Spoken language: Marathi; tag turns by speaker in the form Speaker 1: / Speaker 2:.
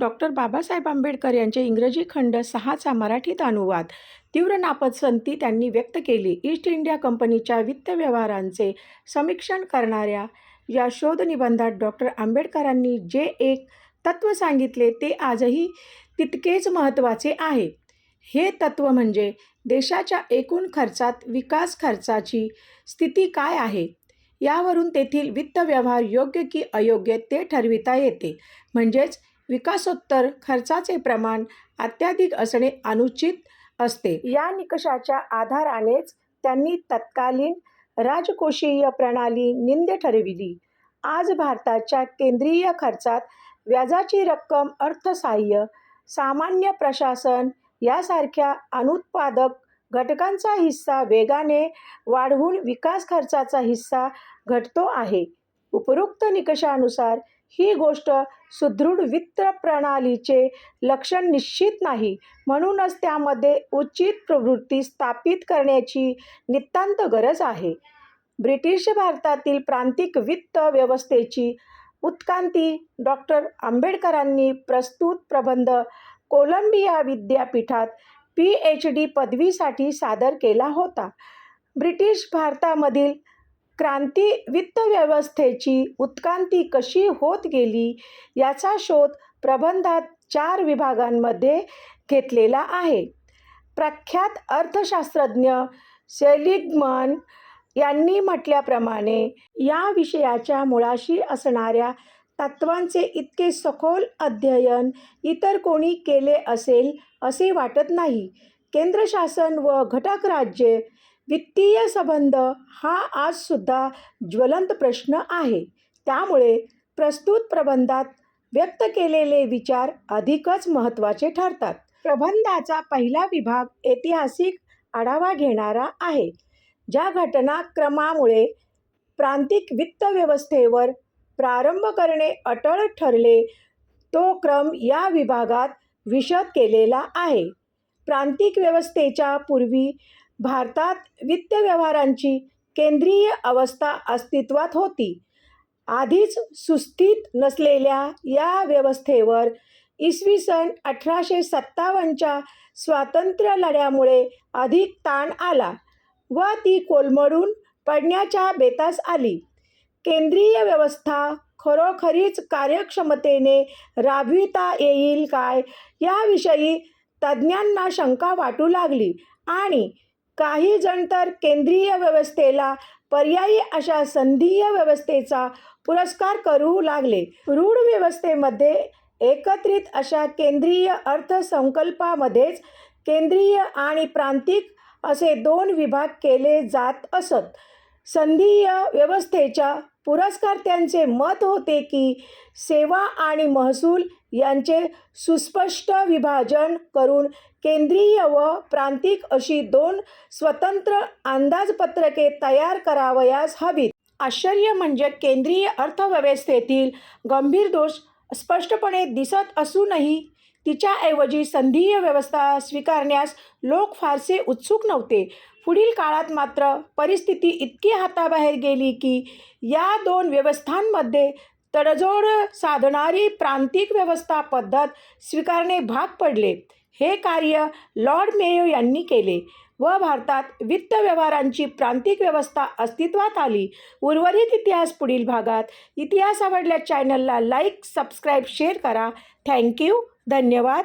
Speaker 1: डॉक्टर बाबासाहेब आंबेडकर यांचे इंग्रजी खंड सहाचा मराठीत अनुवाद. तीव्र नापसंती त्यांनी व्यक्त केली. ईस्ट इंडिया कंपनीच्या वित्त व्यवहारांचे समीक्षण करणाऱ्या या शोधनिबंधात डॉक्टर आंबेडकरांनी जे एक तत्त्व सांगितले ते आजही तितकेच महत्त्वाचे आहे. हे तत्त्व म्हणजे देशाच्या एकूण खर्चात विकास खर्चाची स्थिती काय आहे? यावरून तेथील वित्त व्यवहार योग्य की अयोग्य ते ठरविता येते. म्हणजेच विकासोत्तर खर्चाचे प्रमाण अत्याधिक असणे अनुचित असते. या निकषाच्या आधारानेच त्यांनी तत्कालीन राजकोषीय प्रणाली निंद ठरविली. आज भारताच्या केंद्रीय खर्चात व्याजाची रक्कम अर्थसहाय्य सामान्य प्रशासन यासारख्या अनुत्पादक घटकांचा हिस्सा वेगाने वाढवून विकास खर्चाचा हिस्सा घटतो आहे. उपरोक्त निकषानुसार ही गोष्ट सुदृढ वित्त प्रणालीचे लक्षण निश्चित नाही. म्हणूनच त्यामध्ये उचित प्रवृत्ती स्थापित करण्याची नितांत गरज आहे. ब्रिटिश भारतातील प्रांतिक वित्त व्यवस्थेची उत्क्रांती डॉक्टर आंबेडकरांनी प्रस्तुत प्रबंध कोलंबिया विद्यापीठात पी एच डी पदवीसाठी सादर केला होता. ब्रिटिश भारतामधील क्रांती वित्त व्यवस्थेची उत्क्रांती कशी होत गेली याचा शोध प्रबंधात चार विभागांमध्ये घेतलेला आहे. प्रख्यात अर्थशास्त्रज्ञ सेलिग्मन यांनी म्हटल्याप्रमाणे या विषयाच्या मुळाशी असणाऱ्या तत्त्वांचे इतके सखोल अध्ययन इतर कोणी केले असेल असे वाटत नाही. केंद्र शासन व घटक राज्ये वित्तीय संबंध हा आजसुद्धा ज्वलंत प्रश्न आहे. त्यामुळे प्रस्तुत प्रबंधात व्यक्त केलेले विचार अधिकच महत्त्वाचे ठरतात. प्रबंधाचा पहिला विभाग ऐतिहासिक आढावा घेणारा आहे. ज्या घटनाक्रमामुळे प्रांतिक वित्त व्यवस्थेवर प्रारंभ करणे अटळ ठरले तो क्रम या विभागात विशद केलेला आहे. प्रांतिक व्यवस्थेच्या पूर्वी भारतात वित्त व्यवहारांची केंद्रीय अवस्था अस्तित्वात होती. आधीच सुस्थित नसलेल्या या व्यवस्थेवर इसवी सन अठराशे सत्तावन्नच्या स्वातंत्र्य लढ्यामुळे अधिक ताण आला व ती कोलमडून पडण्याच्या बेतास आली. केंद्रीय व्यवस्था खरोखरीच कार्यक्षमतेने राबविता येईल काय याविषयी तज्ज्ञांना शंका वाटू लागली आणि काही जण तर केंद्रीय व्यवस्थेला पर्यायी अशा संधीय व्यवस्थेचा पुरस्कार करू लागले. रूढ व्यवस्थेमध्ये एकत्रित अशा केंद्रीय अर्थसंकल्पामध्येच केंद्रीय आणि प्रांतिक असे दोन विभाग केले जात असत. संधीय व्यवस्थेच्या पुरस्कर्त्यांचे मत होते की सेवा आणि महसूल यांचे सुस्पष्ट विभाजन करून केंद्रीय व प्रांतिक अशी दोन स्वतंत्र अंदाजपत्रके तयार करावयास हवीत. आश्चर्य म्हणजे केंद्रीय अर्थव्यवस्थेतील गंभीर दोष स्पष्टपणे दिसत असूनही तिच्याऐवजी संधीय व्यवस्था स्वीकारण्यास लोक फारसे उत्सुक नव्हते. पुढील काळात मात्र परिस्थिती इतकी हाताबाहेर गेली की या दोन व्यवस्थांमध्ये तडजोड साधणारी प्रांतिक व्यवस्था पद्धत स्वीकारणे भाग पडले. हे कार्य लॉर्ड मेयो यांनी केले व भारतात वित्त व्यवहारांची प्रांतिक व्यवस्था अस्तित्वात आली. उर्वरित इतिहास पुढील भागात. इतिहास आवडल्या चॅनलला लाईक सबस्क्राईब शेअर करा. थँक्यू धन्यवाद.